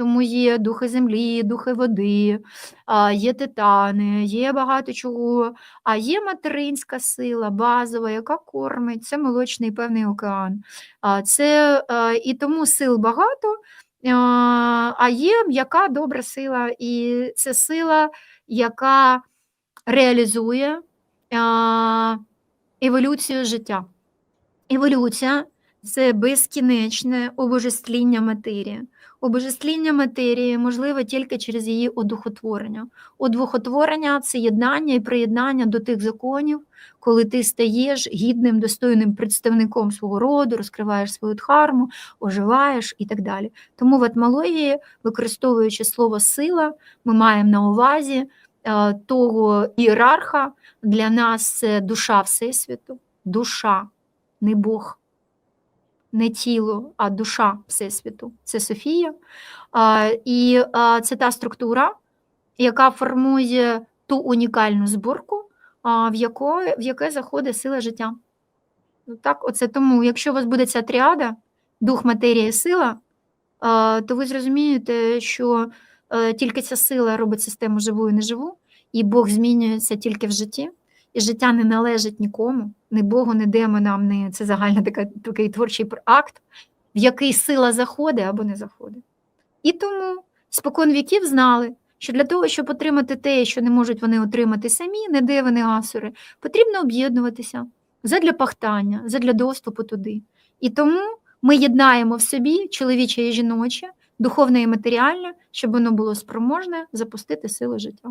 тому є духи землі, духи води, є титани, є багато чого. А є материнська сила, базова, яка кормить, це молочний певний океан. Це і тому сил багато, а, а є м'яка добра сила, і це сила, яка реалізує еволюцію життя. Еволюція це безкінечне обожествління матерії. Обожествління матерії можливе тільки через її одухотворення. Одухотворення це єднання і приєднання до тих законів, коли ти стаєш гідним, достойним представником свого роду, розкриваєш свою дхарму, оживаєш і так далі. Тому в етмології, використовуючи слово сила, ми маємо на увазі е, того ієрарха, для нас це душа Всесвіту, душа, не Бог не тіло, а душа Всесвіту. Це Софія. І це та структура, яка формує ту унікальну зборку, в яко, в яке заходить сила життя. Ну, Так, оце тому, якщо у вас буде ця тріада, дух, матерія, сила, то ви зрозумієте, що а, тільки ця сила робить систему живу і неживу, і Бог змінюється тільки в житті. І життя не належить нікому, ні Богу, ні демонам, ні це загальний така, такий творчий акт, в який сила заходить або не заходить. І тому спокон віків знали, що для того, щоб отримати те, що не можуть вони отримати самі, не девини асури, потрібно об'єднуватися задля пахтання, задля доступу туди. І тому ми єднаємо в собі чоловіче і жіноче, духовне і матеріальне, щоб воно було спроможне запустити силу життя.